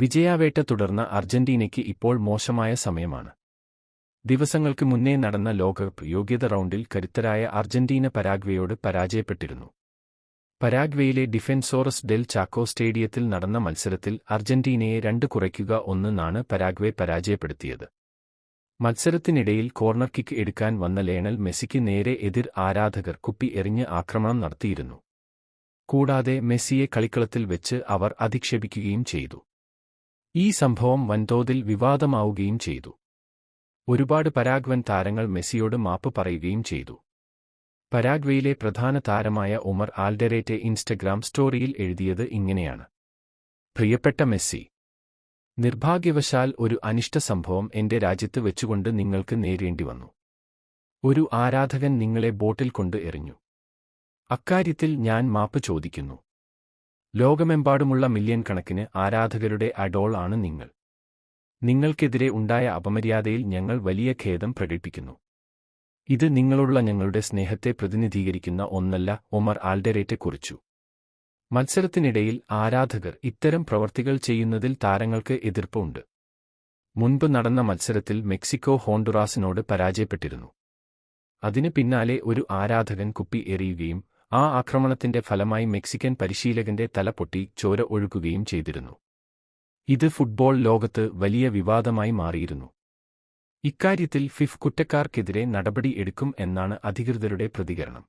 വിജയാവേട്ട തുടർന്ന അർജന്റീനയ്ക്ക് ഇപ്പോൾ മോശമായ സമയമാണ്. ദിവസങ്ങൾക്ക് മുന്നേ നടന്ന ലോകകപ്പ് യോഗ്യത റൗണ്ടിൽ കരുത്തരായ അർജന്റീന പരാഗ്വയോട് പരാജയപ്പെട്ടിരുന്നു. പരാഗ്വയിലെ ഡിഫെൻസോറസ് ഡെൽ ചാക്കോ സ്റ്റേഡിയത്തിൽ നടന്ന മത്സരത്തിൽ അർജന്റീനയെ രണ്ട് കുറയ്ക്കുക ഒന്നെന്നാണ് പരാഗ്വെ പരാജയപ്പെടുത്തിയത്. മത്സരത്തിനിടയിൽ കോർണർ കിക്ക് എടുക്കാൻ വന്ന ലേണൽ മെസ്സിക്ക് നേരെ എതിർ ആരാധകർ കുപ്പി എറിഞ്ഞ് ആക്രമണം നടത്തിയിരുന്നു. കൂടാതെ മെസ്സിയെ കളിക്കളത്തിൽ വെച്ച് അവർ അധിക്ഷേപിക്കുകയും ചെയ്തു. ഈ സംഭവം വൻതോതിൽ വിവാദമാവുകയും ചെയ്തു. ഒരുപാട് പരാഗ്വൻ താരങ്ങൾ മെസ്സിയോട് മാപ്പ് പറയുകയും ചെയ്തു. പരാഗ്വയിലെ പ്രധാന താരമായ ഉമർ ആൽഡെറേറ്റെ ഇൻസ്റ്റഗ്രാം സ്റ്റോറിയിൽ എഴുതിയത് ഇങ്ങനെയാണ്. പ്രിയപ്പെട്ട മെസ്സി നിർഭാഗ്യവശാൽ ഒരു അനിഷ്ട സംഭവം എന്റെ രാജ്യത്ത് വെച്ചുകൊണ്ട് നിങ്ങൾക്ക് നേരിടേണ്ടി വന്നു. ഒരു ആരാധകൻ നിങ്ങളെ ബോട്ടിൽ കൊണ്ട് എറിഞ്ഞു. അക്കാര്യത്തിൽ ഞാൻ മാപ്പ് ചോദിക്കുന്നു. ലോകമെമ്പാടുമുള്ള മില്യൺ കണക്കിന് ആരാധകരുടെ അഡോൾ ആണ് നിങ്ങൾ. നിങ്ങൾക്കെതിരെ ഉണ്ടായ അപമര്യാദയിൽ ഞങ്ങൾ വലിയ ഖേദം പ്രകടിപ്പിക്കുന്നു. ഇത് നിങ്ങളുള്ള ഞങ്ങളുടെ സ്നേഹത്തെ പ്രതിനിധീകരിക്കുന്ന ഒന്നല്ല ഒമർ ആൽഡറേറ്റെ കുറിച്ചു. മത്സരത്തിനിടയിൽ ആരാധകർ ഇത്തരം പ്രവർത്തികൾ ചെയ്യുന്നതിൽ താരങ്ങൾക്ക് എതിർപ്പുണ്ട് മുൻപ് നടന്ന മത്സരത്തിൽ മെക്സിക്കോ ഹോണ്ടുറാസിനോട് പരാജയപ്പെട്ടിരുന്നു. അതിനു പിന്നാലെ ഒരു ആരാധകൻ കുപ്പി എറിയുകയും ആ ആക്രമണത്തിന്റെ ഫലമായി മെക്സിക്കൻ പരിശീലകന്റെ തല പൊട്ടി ചോര ഒഴുക്കുകയും ചെയ്തിരുന്നു. ഇത് ഫുട്ബോൾ ലോകത്ത് വലിയ വിവാദമായി മാറിയിരുന്നു. ഇക്കാര്യത്തിൽ ഫിഫ് കുറ്റക്കാർക്കെതിരെ നടപടി എടുക്കും എന്നാണ് അധികൃതരുടെ പ്രതികരണം.